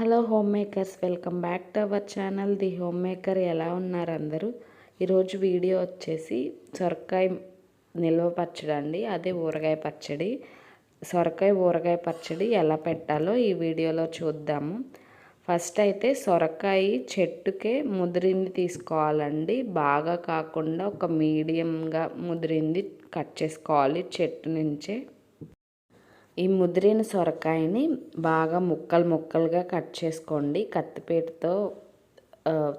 Hello home makers welcome back to our channel the home maker ఎలా ఉన్నారు అందరూ? ఈరోజు వీడియో వచ్చేసి సొరకాయ నిల్వ పచ్చడి అండి. అదే ఊరగాయ పచ్చడి. సొరకాయ ఊరగాయ పచ్చడి ఎలా పెట్టాలో ఈ వీడియోలో చూద్దాము. ఫస్ట్ అయితే సొరకాయ చెట్టుకే ముదిరింది తీసుకోవాలండి. బాగా కాకుండా ఒక మీడియంగా ముదిరింది కట్ చేసుకోవాలి చెట్టు నుంచే. ఈ ముదిరిన సొరకాయని బాగా ముక్కలు ముక్కలుగా కట్ చేసుకోండి. కత్తిపీటతో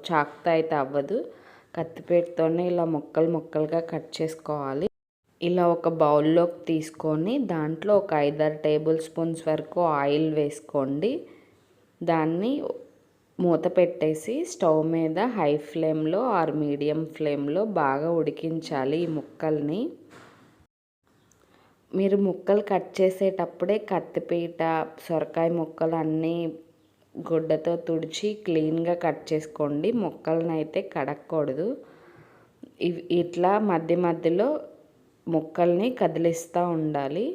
చాకుతో అయితే అవ్వదు. కత్తిపీటతోనే ఇలా ముక్కలు ముక్కలుగా కట్ చేసుకోవాలి. ఇలా ఒక బౌల్లోకి తీసుకొని దాంట్లో ఒక ఐదారు టేబుల్ స్పూన్స్ వరకు ఆయిల్ వేసుకోండి. దాన్ని మూత పెట్టేసి స్టవ్ మీద హై ఫ్లేమ్లో ఆర్ మీడియం ఫ్లేమ్లో బాగా ఉడికించాలి ఈ ముక్కల్ని. మీరు ముక్కలు కట్ చేసేటప్పుడే కత్తిపీట సొరకాయ ముక్కలు అన్నీ గుడ్డతో తుడిచి క్లీన్గా కట్ చేసుకోండి. ముక్కలను అయితే కడగకూడదు ఇవి ఇట్లా మధ్య మధ్యలో ముక్కల్ని కదిలిస్తూ ఉండాలి.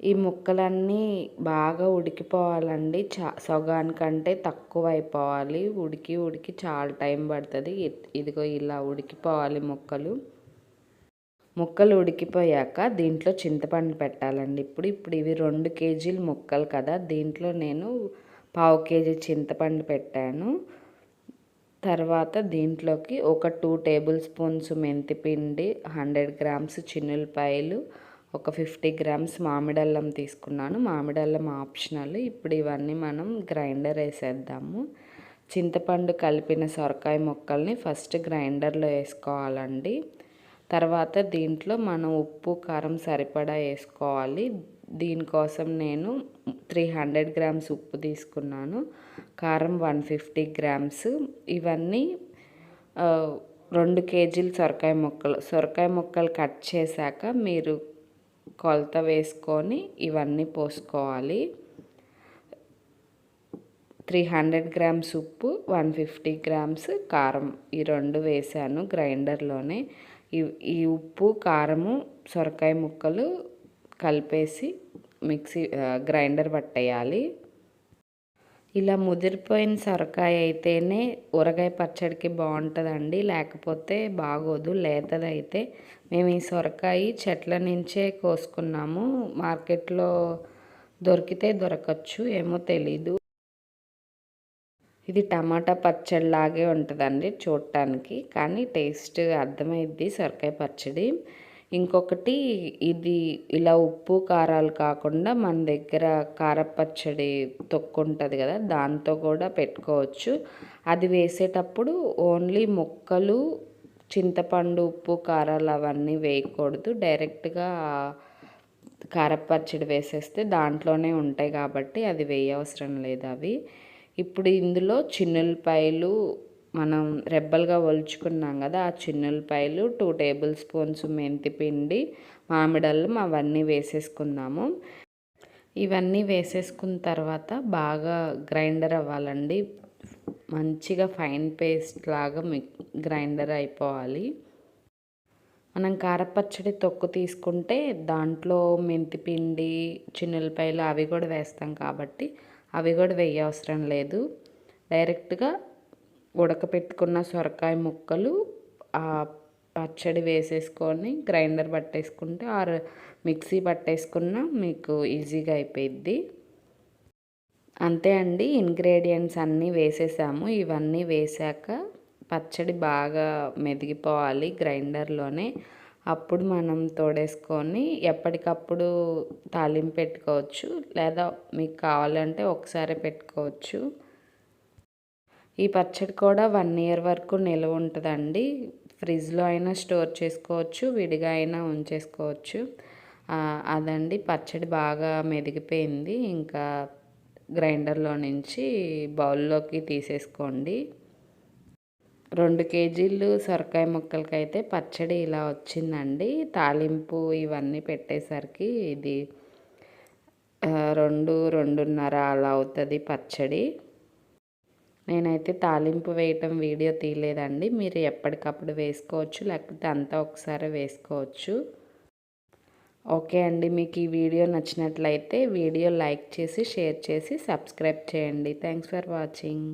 ఈ ముక్కలన్నీ బాగా ఉడికిపోవాలండి. చా సగానికంటే తక్కువ అయిపోవాలి ఉడికి ఉడికి చాలా టైం పడుతుంది. ఇదిగో ఇలా ఉడికిపోవాలి ముక్కలు. ముక్కలు ఉడికిపోయాక దీంట్లో చింతపండు పెట్టాలండి. ఇప్పుడు ఇప్పుడు ఇవి రెండు కేజీలు ముక్కలు కదా. దీంట్లో నేను పావు కేజీ చింతపండు పెట్టాను. తర్వాత దీంట్లోకి ఒక టూ టేబుల్ స్పూన్స్ మెంతిపిండి హండ్రెడ్ గ్రామ్స్ చిన్నులపాయలు ఒక ఫిఫ్టీ గ్రామ్స్ మామిడల్లం తీసుకున్నాను. మామిడల్లం ఆప్షనల్. ఇప్పుడు ఇవన్నీ మనం గ్రైండర్ వేసేద్దాము. చింతపండు కలిపిన సొరకాయ ముక్కల్ని ఫస్ట్ గ్రైండర్లో వేసుకోవాలండి. తర్వాత దీంట్లో మనం ఉప్పు కారం సరిపడా వేసుకోవాలి. దీనికోసం నేను త్రీ హండ్రెడ్ గ్రామ్స్ ఉప్పు తీసుకున్నాను. కారం వన్ ఫిఫ్టీ గ్రామ్స్. ఇవన్నీ రెండు కేజీలు సొరకాయ ముక్కలు. సొరకాయ ముక్కలు కట్ చేశాక మీరు కొలత వేసుకొని ఇవన్నీ పోసుకోవాలి. త్రీ హండ్రెడ్ గ్రామ్స్ ఉప్పు వన్ ఫిఫ్టీ గ్రామ్స్ కారం. ఈ రెండు వేసాను గ్రైండర్లోనే. ఈ ఈ ఉప్పు కారము సొరకాయ ముక్కలు కలిపేసి మిక్సీ గ్రైండర్ పట్టేయాలి. ఇలా ముదిరిపోయిన సొరకాయ అయితేనే ఊరగాయ పచ్చడికి బాగుంటుందండి. లేకపోతే బాగోదు లేతదైతే. మేము ఈ సొరకాయ చెట్ల నుంచే కోసుకున్నాము. మార్కెట్లో దొరికితే దొరకచ్చు ఏమో తెలీదు. ఇది టమాటా పచ్చడిలాగే ఉంటుందండి చూడటానికి కానీ టేస్ట్ అర్థమైద్ది సొరకాయ పచ్చడి. ఇంకొకటి ఇది ఇలా ఉప్పు కారాలు కాకుండా మన దగ్గర కారపచ్చడి తొక్కు ఉంటుంది కదా దాంతో కూడా పెట్టుకోవచ్చు. అది వేసేటప్పుడు ఓన్లీ ముక్కలు చింతపండు ఉప్పు కారాలు అవన్నీ వేయకూడదు. డైరెక్ట్గా కారపచ్చడి వేసేస్తే దాంట్లోనే ఉంటాయి కాబట్టి అది వేయవసరం లేదు అవి. ఇప్పుడు ఇందులో చిన్నులపాయలు మనం రెబ్బలుగా ఒలుచుకున్నాం కదా ఆ చిన్నులపాయలు టూ టేబుల్ స్పూన్స్ మెంతి పిండి మామిడల్లం అవన్నీ వేసేసుకుందాము. ఇవన్నీ వేసేసుకున్న తర్వాత బాగా గ్రైండర్ అవ్వాలండి. మంచిగా ఫైన్ పేస్ట్ లాగా గ్రైండర్ అయిపోవాలి. మనం కారపచ్చడి తొక్కు తీసుకుంటే దాంట్లో మెంతిపిండి చిన్నులపాయలు అవి కూడా వేస్తాం కాబట్టి అవి కూడా వేయవసరం లేదు. డైరెక్ట్గా ఉడకపెట్టుకున్న సొరకాయ ముక్కలు పచ్చడి వేసేసుకొని గ్రైండర్ పట్టేసుకుంటే ఆర్ మిక్సీ పట్టేసుకున్న మీకు ఈజీగా అయిపోయిద్ది. అంతే అండి. ఇంగ్రీడియంట్స్ అన్నీ వేసేసాము. ఇవన్నీ వేసాక పచ్చడి బాగా మెదిగిపోవాలి గ్రైండర్లోనే. అప్పుడు మనం తోడేసుకొని ఎప్పటికప్పుడు తాలింపు పెట్టుకోవచ్చు లేదా మీకు కావాలంటే ఒకసారి పెట్టుకోవచ్చు. ఈ పచ్చడి కూడా వన్ ఇయర్ వరకు నిల్వ ఉంటుందండి. ఫ్రిడ్జ్లో అయినా స్టోర్ చేసుకోవచ్చు విడిగా అయినా ఉంచేసుకోవచ్చు. అదండి పచ్చడి బాగా మెదిగిపోయింది. ఇంకా గ్రైండర్లో నుంచి బౌల్లోకి తీసేసుకోండి. రెండు కేజీలు సొరకాయ ముక్కలకైతే పచ్చడి ఇలా వచ్చిందండి. తాలింపు ఇవన్నీ పెట్టేసరికి ఇది రెండు రెండున్నర అలా అవుతుంది పచ్చడి. నేనైతే తాలింపు వేయటం వీడియో తీయలేదండి. మీరు ఎప్పటికప్పుడు వేసుకోవచ్చు లేకపోతే అంతా ఒకసారి వేసుకోవచ్చు. ఓకే అండి మీకు ఈ వీడియో నచ్చినట్లయితే వీడియో లైక్ చేసి షేర్ చేసి సబ్స్క్రైబ్ చేయండి. Thanks for watching.